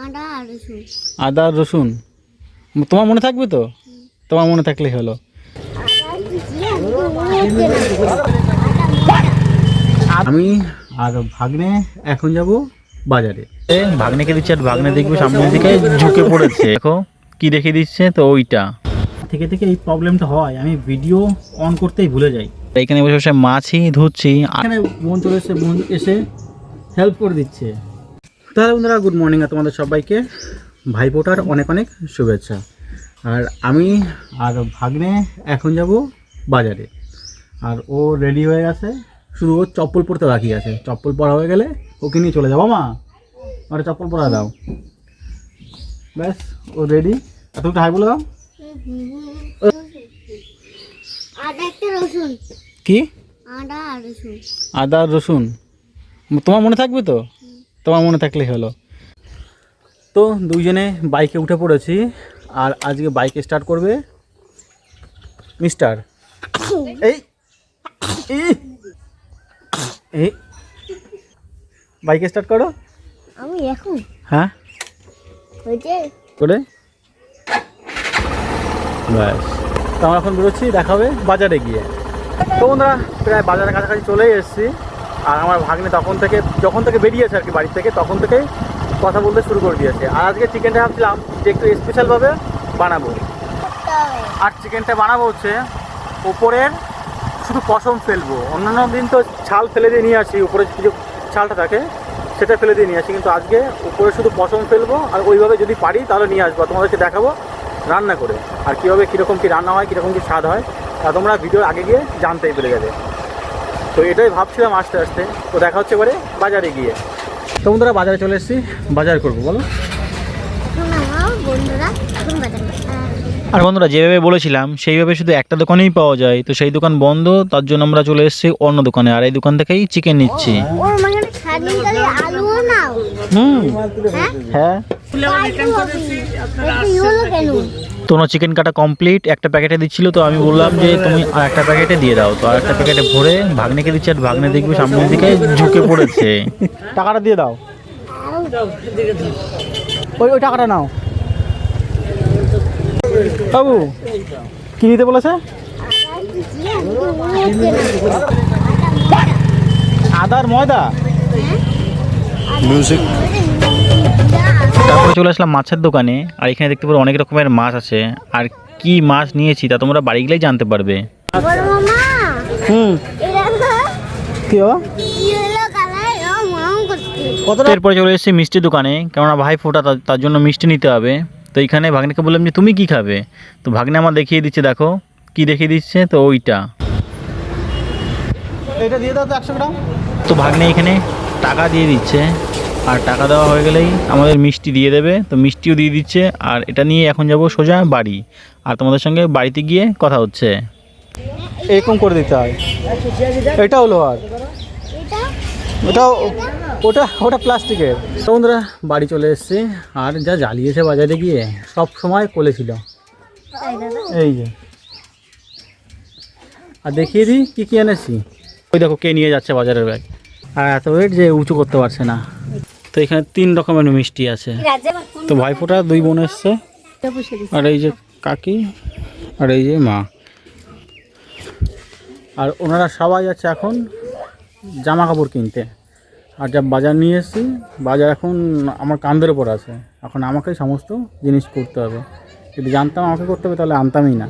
আদা আর রসুন। তোমার মনে থাকবে তো? তোমার মনে থাকলেই হলো। আমি আর ভাগ্নে এখন যাব বাজারে। ভাগ্নেকে দিচ্ছে আর ভাগ্নে দেখবে সামনের দিকে ঝুঁকে পড়েছে। দেখো কি দেখে দিচ্ছে তো ওইটা। থেকে থেকে এই প্রবলেমটা হয়, আমি ভিডিও অন করতেই ভুলে যাই। এখানে বসে বসে মাছই ধুচ্ছি। এখানে বোন চলে এসে বোন এসে হেল্প করে দিচ্ছে। তাহলে বন্ধুরা গুড মর্নিং আর তোমাদের সবাইকে। ভাইফোঁটার অনেক অনেক শুভেচ্ছা। আর আমি আর ভাগ্নে এখন যাব বাজারে। আর ও রেডি হয়ে গেছে। শুধু ও চপ্পল পরতে বাকি আছে। চপ্পল পরা হয়ে গেলে ওকে নিয়ে চলে যাব মা। আমার চপ্পল পরা দাও। ব্যাস ও রেডি আর তুমি হাই বলে দাও। কি? আদা রসুন। আদা রসুন। তোমার মনে থাকবে তো? তোমার মনে থাকলেই হলো। তো দুইজনে বাইকে উঠে পড়েছি আর আজকে বাইকে স্টার্ট করবে মিস্টার এই এই, বাইকে স্টার্ট করো। আমি এখন? হ্যাঁ। হয়েছে করে? ব্যাস। তো আমরা এখন বেরোচ্ছি দেখাবে বাজারে গিয়ে। তো বন্ধুরা প্রায় বাজারের কাছাকাছি চলেই এসেছি। আর আমার ভাগ্নে তখন থেকে, যখন থেকে বেরিয়েছে আর কি বাড়ি থেকে, তখন থেকেই কথা বলতে শুরু করে দিয়েছে। আর আজকে চিকেনটা ভাবছিলাম যে একটু স্পেশালভাবে বানাবো। আর চিকেনটা বানাবো হচ্ছে উপরের শুধু পশম ফেলব। অন্যান্য দিন তো ছাল ফেলে দিয়ে নিয়ে আসি উপরে কিছু ছালটা থাকে, সেটা ফেলে দিয়ে নিয়ে আসি। কিন্তু আজকে উপরে শুধু পশম ফেলব আর ওইভাবে যদি পারি তাহলে নিয়ে আসব তোমাদেরকে দেখাবো রান্না করে। আর কীভাবে কীরকম কী রান্না হয়, কীরকম কী স্বাদ হয়, তা তোমরা ভিডিওর আগে গিয়ে জানতেই পেরে যাবে। তো এটাই ভাবছিলাম আস্তে আস্তে। তো দেখা হচ্ছে এবারে বাজারে গিয়ে। তো বন্ধুরা বাজারে চলে এসেছি। বাজার করব বলো। আর বন্ধুরা যেভাবে বলেছিলাম সেইভাবে শুধু একটা দোকানেই পাওয়া যায়। তো সেই দোকান বন্ধ তার জন্য আমরা চলে এসেছি অন্য দোকানে। আর এই দোকান থেকেই চিকেন নিচ্ছি। মানে হুম। হ্যাঁ। তোমার চিকেন কাটা কমপ্লিট একটা প্যাকেটে দিচ্ছিল তো আমি বললাম যে তুমি আর একটা প্যাকেটে দিয়ে দাও। তো আর একটা প্যাকেটে ভরে ভাগ্নেকে দিচ্ছে আর ভাগ্নে দেখবে সামনের দিকে ঝুঁকে পড়েছে। টাকাটা দিয়ে দাও। ওই ওই টাকাটা নাও। বাবু কি নিতে বলেছে? আদার ময়দা? মিউজিক তারপরে চলে আসলাম মাছের দোকানে আর এখানে দেখতে পারো অনেক রকমের মাছ আছে। আর কি মাছ নিয়েছি তা তোমরা বাড়ি গেলেই জানতে পারবে। হুম। কি এরপরে চলে এসেছি মিষ্টির দোকানে কেননা ভাই ফোটা তার জন্য মিষ্টি নিতে হবে। তো এইখানে ভাগ্নেকে বললাম যে তুমি কি খাবে? তো ভাগ্নে আমার দেখিয়ে দিচ্ছে দেখো কি দেখিয়ে দিচ্ছে তো ওইটা। এটা দিয়ে দাও তো একশো গ্রাম। তো ভাগ্নে এখানে টাকা দিয়ে দিচ্ছে। আর টাকা দেওয়া হয়ে গেলেই আমাদের মিষ্টি দিয়ে দেবে। তো মিষ্টিও দিয়ে দিচ্ছে, আর এটা নিয়ে এখন যাব সোজা বাড়ি। আর তোমাদের সঙ্গে বাড়িতে গিয়ে কথা হচ্ছে। এরকম করে দিতে হয়। এটা হলো আর ওটা ওটা ওটা প্লাস্টিকের। তো বন্ধুরা, বাড়ি চলে এসেছি, আর যা জ্বালিয়েছে বাজারে গিয়ে, সব সময় কোলে ছিল। এই যে। আর দেখিয়ে দিই, কী কী এনেছি। ওই দেখো, কে নিয়ে যাচ্ছে বাজারের ব্যাগ। আর এত ওয়েট যে উঁচু করতে পারছে না। তো এখানে তিন রকমের মিষ্টি আছে। তো ভাইফোঁটা দুই বোন এসছে। আর এই যে কাকি, আর এই যে মা। আর ওনারা সবাই আছে এখন জামা কাপড় কিনতে। আর যা বাজার নিয়ে এসেছি, বাজার এখন আমার কান্দের ওপর আছে। এখন আমাকেই সমস্ত জিনিস করতে হবে। যদি জানতাম আমাকে করতে হবে, তাহলে আনতামই না।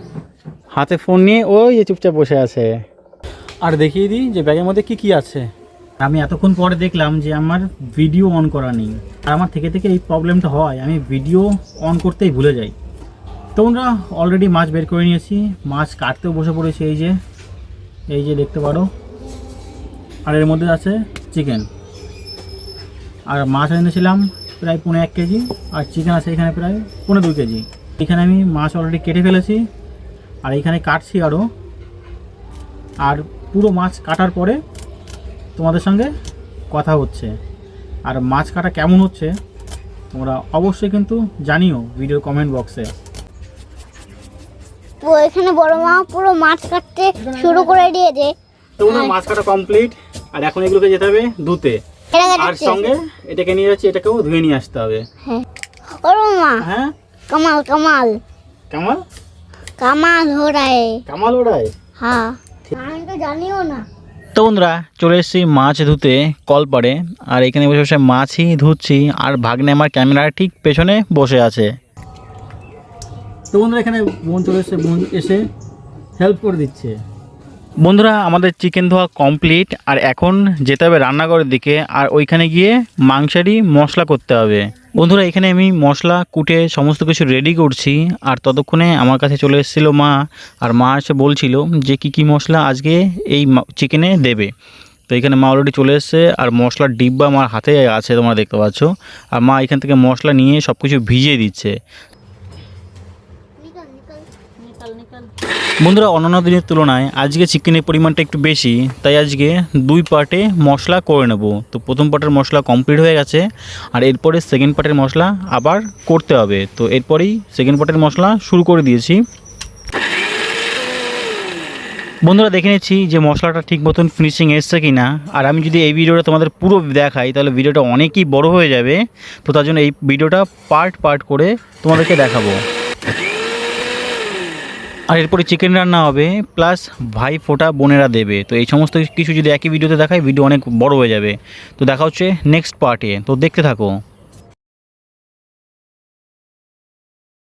হাতে ফোন নিয়ে ওই যে চুপচাপ বসে আছে। আর দেখিয়ে দিই যে ব্যাগের মধ্যে কি কি আছে। আমি এতক্ষণ পরে দেখলাম যে আমার ভিডিও অন করা নেই। আর আমার থেকে থেকে এই প্রবলেমটা হয়, আমি ভিডিও অন করতেই ভুলে যাই। তোমরা অলরেডি মাছ বের করে নিয়েছি। মাছ কাটতেও বসে পড়েছি, এই যে এই যে দেখতে পারো। আর এর মধ্যে আছে চিকেন আর মাছ এনেছিলাম প্রায় পনেরো এক কেজি, আর চিকেন আছে এখানে প্রায় পনেরো দুই কেজি। এখানে আমি মাছ অলরেডি কেটে ফেলেছি, আর এখানে কাটছি আরও আর পুরো মাছ কাটার পরে তোমাদের সঙ্গে কথা হচ্ছে। আর মাছ কাটা কেমন হচ্ছে তোমরা অবশ্যই কিন্তু জানিও ভিডিও কমেন্ট বক্সে তো এখানে বড় মা পুরো মাছ কাটতে শুরু করে দিয়েছে। তো ওনার মাছ কাটা কমপ্লিট আর এখন এগুলোকে যেতে হবে দুতে আর সঙ্গে এটাকে নিয়ে যাচ্ছি এটাকেও ধুয়ে নিয়ে আসতে হবে। হ্যাঁ। ওর মা হ্যাঁ? কামাল কামাল। কামাল? কামাল হোড়ায় কামাল হোড়ায় হ্যাঁ। আমি তো জানিও না। তো বন্ধুরা, চলে এসেছি মাছ ধুতে কল কলপাড়ে। আর এখানে বসে বসে মাছই ধুচ্ছি, আর ভাগ্নে আমার ক্যামেরার ঠিক পেছনে বসে আছে। তো বন্ধুরা, এখানে বোন চলে এসে বোন এসে হেল্প করে দিচ্ছে। বন্ধুরা, আমাদের চিকেন ধোয়া কমপ্লিট আর এখন যেতে হবে রান্নাঘরের দিকে, আর ওইখানে গিয়ে মাংসেরই মশলা করতে হবে। বন্ধুরা, এখানে আমি মশলা, কুটে সমস্ত কিছু রেডি করছি। আর ততক্ষণে আমার কাছে চলে এসেছিল মা, আর মা এসে বলছিল যে কি কি মশলা আজকে এই চিকেনে দেবে। তো এখানে মা অলরেডি চলে এসেছে, আর মশলার ডিব্বা আমার হাতে আছে, তোমরা দেখতে পাচ্ছ। আর মা এখান থেকে মশলা নিয়ে সব কিছু ভিজিয়ে দিচ্ছে। বন্ধুরা, অন্যান্য দিনের তুলনায় আজকে চিকেনের পরিমাণটা একটু বেশি, তাই আজকে দুই পার্টে মশলা করে নেব। তো প্রথম পার্টের মশলা কমপ্লিট হয়ে গেছে, আর এরপরে সেকেন্ড পার্টের মশলা আবার করতে হবে। তো এরপরেই সেকেন্ড পার্টের মশলা শুরু করে দিয়েছি। বন্ধুরা, দেখে নিচ্ছি যে মশলাটা ঠিক মতন ফিনিশিং এসছে কি না আর আমি যদি এই ভিডিওটা তোমাদের পুরো দেখাই, তাহলে ভিডিওটা অনেকই বড় হয়ে যাবে। তো তার জন্য এই ভিডিওটা পার্ট পার্ট করে তোমাদেরকে দেখাবো। আর এরপরে চিকেন রান্না হবে প্লাস ভাই ফোটা বোনেরা দেবে। তো এই সমস্ত কিছু যদি একই ভিডিওতে দেখায় ভিডিও অনেক বড় হয়ে যাবে। তো দেখা হচ্ছে নেক্সট পার্টে তো দেখতে থাকো।